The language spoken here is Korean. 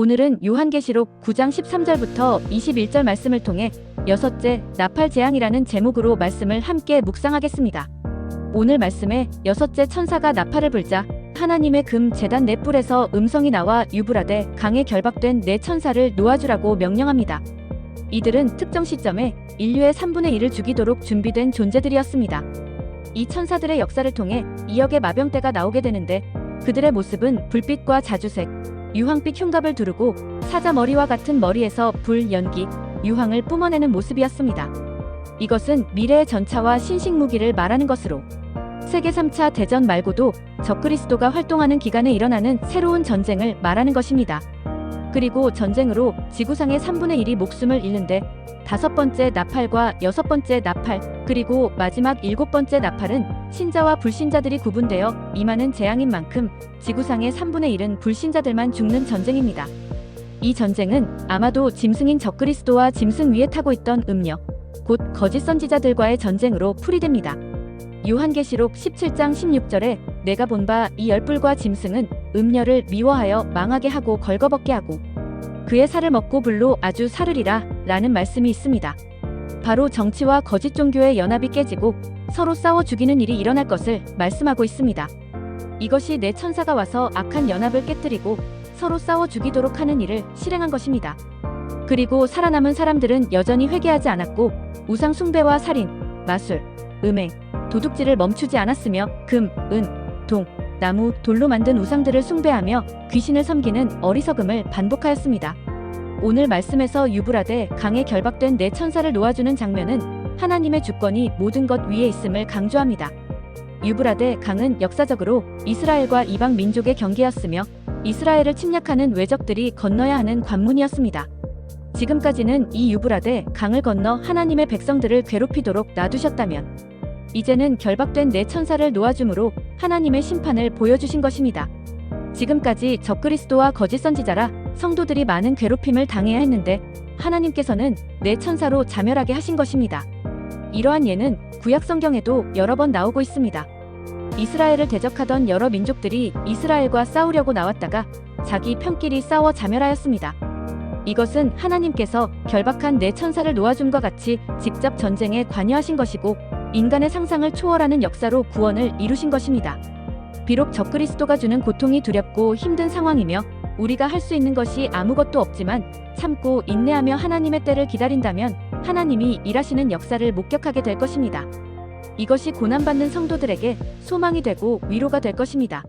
오늘은 요한계시록 9장 13절부터 21절 말씀을 통해 여섯째 나팔 재앙이라는 제목으로 말씀을 함께 묵상하겠습니다. 오늘 말씀에 여섯째 천사가 나팔을 불자 하나님의 금 재단 넷불에서 음성이 나와 유브라데 강에 결박된 네 천사를 놓아주라고 명령합니다. 이들은 특정 시점에 인류의 3분의 1을 죽이도록 준비된 존재들이었습니다. 이 천사들의 역사를 통해 2억의 마병대가 나오게 되는데 그들의 모습은 불빛과 자주색, 유황빛 흉갑을 두르고 사자 머리와 같은 머리에서 불, 연기, 유황을 뿜어내는 모습이었습니다. 이것은 미래의 전차와 신식 무기를 말하는 것으로 세계 3차 대전 말고도 적그리스도가 활동하는 기간에 일어나는 새로운 전쟁을 말하는 것입니다. 그리고 전쟁으로 지구상의 3분의 1이 목숨을 잃는데 다섯 번째 나팔과 여섯 번째 나팔, 그리고 마지막 일곱 번째 나팔은 신자와 불신자들이 구분되어 임하는 재앙인 만큼 지구상의 3분의 1은 불신자들만 죽는 전쟁입니다. 이 전쟁은 아마도 짐승인 적그리스도와 짐승 위에 타고 있던 음녀, 곧 거짓 선지자들과의 전쟁으로 풀이됩니다. 요한계시록 17장 16절에 내가 본 바 이 열불과 짐승은 음녀를 미워하여 망하게 하고 걸거벗게 하고 그의 살을 먹고 불로 아주 사르리라 라는 말씀이 있습니다. 바로 정치와 거짓 종교의 연합이 깨지고 서로 싸워 죽이는 일이 일어날 것을 말씀하고 있습니다. 이것이 내 천사가 와서 악한 연합을 깨뜨리고 서로 싸워 죽이도록 하는 일을 실행한 것입니다. 그리고 살아남은 사람들은 여전히 회개하지 않았고 우상 숭배와 살인, 마술, 음행, 도둑질을 멈추지 않았으며 금, 은, 동, 나무, 돌로 만든 우상들을 숭배하며 귀신을 섬기는 어리석음을 반복하였습니다. 오늘 말씀에서 유브라데 강에 결박된 네 천사를 놓아주는 장면은 하나님의 주권이 모든 것 위에 있음을 강조합니다. 유브라데 강은 역사적으로 이스라엘과 이방 민족의 경계였으며 이스라엘을 침략하는 외적들이 건너야 하는 관문이었습니다. 지금까지는 이 유브라데 강을 건너 하나님의 백성들을 괴롭히도록 놔두셨다면 이제는 결박된 네 천사를 놓아줌으로 하나님의 심판을 보여주신 것입니다. 지금까지 적그리스도와 거짓 선지자라 성도들이 많은 괴롭힘을 당해야 했는데 하나님께서는 네 천사로 자멸하게 하신 것입니다. 이러한 예는 구약 성경에도 여러 번 나오고 있습니다. 이스라엘을 대적하던 여러 민족들이 이스라엘과 싸우려고 나왔다가 자기 편끼리 싸워 자멸하였습니다. 이것은 하나님께서 결박한 네 천사를 놓아줌과 같이 직접 전쟁에 관여하신 것이고 인간의 상상을 초월하는 역사로 구원을 이루신 것입니다. 비록 적그리스도가 주는 고통이 두렵고 힘든 상황이며 우리가 할 수 있는 것이 아무것도 없지만 참고 인내하며 하나님의 때를 기다린다면 하나님이 일하시는 역사를 목격하게 될 것입니다. 이것이 고난받는 성도들에게 소망이 되고 위로가 될 것입니다.